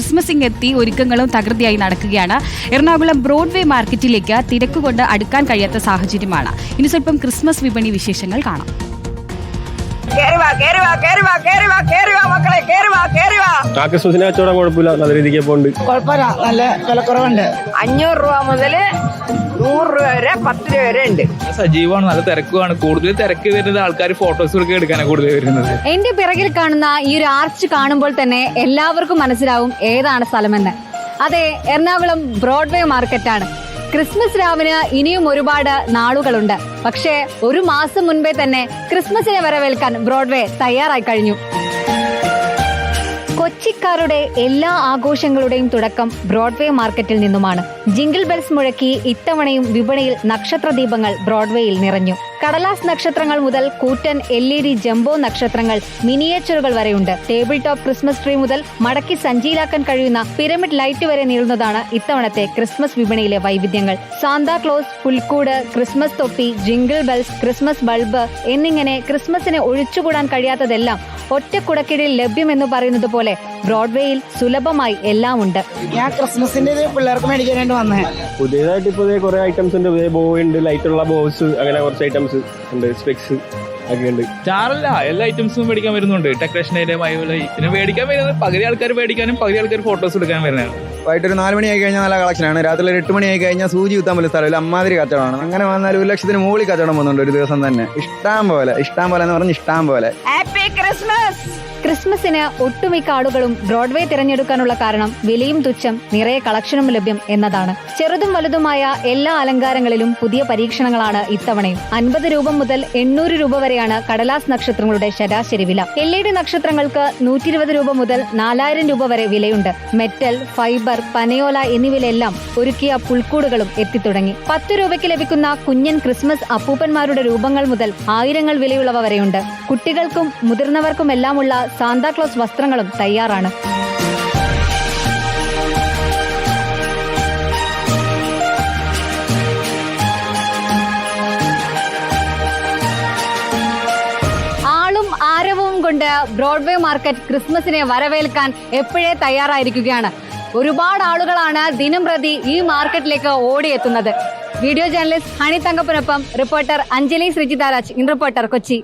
Christmas എത്തി ഒരുക്കങ്ങളും തകൃതിയായി നടക്കുകയാണ്. എറണാകുളം ബ്രോഡ്വേ മാർക്കറ്റിലേക്ക് തിരക്കുകൊണ്ട് അടുക്കാൻ കഴിയാത്ത സാഹചര്യമാണ്. ഇനി സ്വല്പം ക്രിസ്മസ് വിപണി വിശേഷങ്ങൾ കാണാം. ആ ക്രിസ്മസിന് കച്ചവടം കുഴപ്പമില്ല നല്ല രീതിക്ക് പോകുന്നുണ്ട് കുഴപ്പമില്ല നല്ല വിലക്കുറവുണ്ട്. അഞ്ഞൂറ് രൂപ മുതൽ നൂറ് രൂപ വരെ പത്ത് രൂപ വരെ ഉണ്ട്. സജീവമാണ് നല്ല തിരക്കുമാണ്. കൂടുതൽ തിരക്ക് വരുന്നത് ആൾക്കാർ ഫോട്ടോസ് ഒക്കെ എടുക്കാനാണ് കൂടുതൽ വരുന്നത്. എന്റെ പിറകിൽ കാണുന്ന ഈ ഒരു ആർച്ച് കാണുമ്പോൾ തന്നെ എല്ലാവർക്കും മനസ്സിലാവും ഏതാണ് സ്ഥലമെന്ന്. അതെ എറണാകുളം ബ്രോഡ്വേ മാർക്കറ്റാണ് ക്രിസ്മസ് രാവിന് ഇനിയും ഒരുപാട് നാളുകളുണ്ട്. പക്ഷേ ഒരു മാസം മുൻപേ തന്നെ ക്രിസ്മസിനെ വരവേൽക്കാൻ ബ്രോഡ്വേ തയ്യാറായി കഴിഞ്ഞു. കൊച്ചിക്കാരുടെ എല്ലാ ആഘോഷങ്ങളുടെയും തുടക്കം ബ്രോഡ്വേ മാർക്കറ്റിൽ നിന്നുമാണ്. ജിംഗിൾ ബെൽസ് മുഴക്കി ഇത്തവണയും വിപണിയിൽ നക്ഷത്ര ദീപങ്ങൾ ബ്രോഡ്വേയിൽ നിറഞ്ഞു. കടലാസ് നക്ഷത്രങ്ങൾ മുതൽ കൂറ്റൻ എൽ ഇ ഡി ജംബോ നക്ഷത്രങ്ങൾ മിനിയേച്ചറുകൾ വരെയുണ്ട്. ടേബിൾ ടോപ്പ് ക്രിസ്മസ് ട്രീ മുതൽ മടക്കി സഞ്ചിയിലാക്കാൻ കഴിയുന്ന പിരമിഡ് ലൈറ്റ് വരെ നീളുന്നതാണ് ഇത്തവണത്തെ ക്രിസ്മസ് വിപണിയിലെ വൈവിധ്യങ്ങൾ. സാന്താക്ലോസ് പുൽക്കൂട് ക്രിസ്മസ് തൊപ്പി ജിംഗിൾ ബെൽസ് ക്രിസ്മസ് ബൾബ് എന്നിങ്ങനെ ക്രിസ്മസിനെ ഒഴിച്ചുകൂടാൻ കഴിയാത്തതെല്ലാം ഒറ്റ ലഭ്യമെന്ന് പറയുന്നത് പോലെ ബ്രോഡ്വേയിൽ സുലഭമായി എല്ലാം ഉണ്ട്. ഞാൻ ക്രിസ്മസിന്റെ പിള്ളേർക്ക് മേടിക്കാൻ വേണ്ടി വന്നേ. പുതിയതായിട്ട് ഇപ്പൊ കുറെ ഐറ്റംസ് ഉണ്ട്. ബോ ഉണ്ട് ലൈറ്റുള്ള ബോസ് അങ്ങനെ കുറച്ച് ഐറ്റംസ് ഉണ്ട്. സ്പെക്സ് ഒക്കെ ഉണ്ട്. ചാറല്ല എല്ലാ ഐറ്റംസും മേടിക്കാൻ വരുന്നുണ്ട്. ഡെക്കറേഷൻ പിന്നെ മേടിക്കാൻ വരുന്നത് പകുതി ആൾക്കാർ മേടിക്കാനും പകുതി ആൾക്കാർ ഫോട്ടോസ് എടുക്കാൻ വരുന്നതാണ്. വൈകിട്ട് ഒരു നാല് മണിയായി കഴിഞ്ഞാൽ നല്ല കളക്ഷനാണ് രാത്രി ഒരു എട്ട് മണിയായി കഴിഞ്ഞാൽ സൂചി കുത്താൻ പോലെ സ്ഥലമില്ല അമ്മാതിരി കച്ചവടമാണ്. അങ്ങനെ വന്നാൽ ഒരു ലക്ഷത്തിന് മുകളിൽ കച്ചവടം പോകുന്നുണ്ട് ഒരു ദിവസം തന്നെ. ഇഷ്ടം പോലെ ഇഷ്ടം പോലെ എന്ന് പറഞ്ഞ് ഇഷ്ടം പോലെ. ക്രിസ്മസിന് ഒട്ടുമിക്ക ആളുകളും ബ്രോഡ്വേ തിരഞ്ഞെടുക്കാനുള്ള കാരണം വിലയും തുച്ഛം നിറയെ കളക്ഷനും ലഭ്യം എന്നതാണ്. ചെറുതും വലുതുമായ എല്ലാ അലങ്കാരങ്ങളിലും പുതിയ പരീക്ഷണങ്ങളാണ് ഇത്തവണയും. അൻപത് രൂപ മുതൽ എണ്ണൂറ് രൂപ വരെയാണ് കടലാസ് നക്ഷത്രങ്ങളുടെ ശരാശരി വില. എൽ ഇ ഡി നക്ഷത്രങ്ങൾക്ക് നൂറ്റി ഇരുപത് രൂപ മുതൽ നാലായിരം രൂപ വരെ വിലയുണ്ട്. മെറ്റൽ ഫൈബർ പനയോല എന്നിവയിലെല്ലാം ഒരുക്കിയ പുൽക്കൂടുകളും എത്തിത്തുടങ്ങി. പത്ത് രൂപയ്ക്ക് ലഭിക്കുന്ന കുഞ്ഞൻ ക്രിസ്മസ് അപ്പൂപ്പന്മാരുടെ രൂപങ്ങൾ മുതൽ ആയിരങ്ങൾ വിലയുള്ളവ വരെയുണ്ട്. കുട്ടികൾക്കും മുതിർന്നവർക്കുമെല്ലാമുള്ള സാന്താക്ലോസ് വസ്ത്രങ്ങളും തയ്യാറാണ്. കൊണ്ട് ബ്രോഡ്വേ മാർക്കറ്റ് ക്രിസ്മസിനെ വരവേൽക്കാൻ എപ്പോഴേ തയ്യാറായിരിക്കുകയാണ്. ഒരുപാട് ആളുകളാണ് ദിനം പ്രതി ഈ മാർക്കറ്റിലേക്ക് ഓടിയെത്തുന്നത്. Video journalist honey തങ്കപ്പനൊപ്പം reporter Anjali Sreejitharaj in reporter Kochi.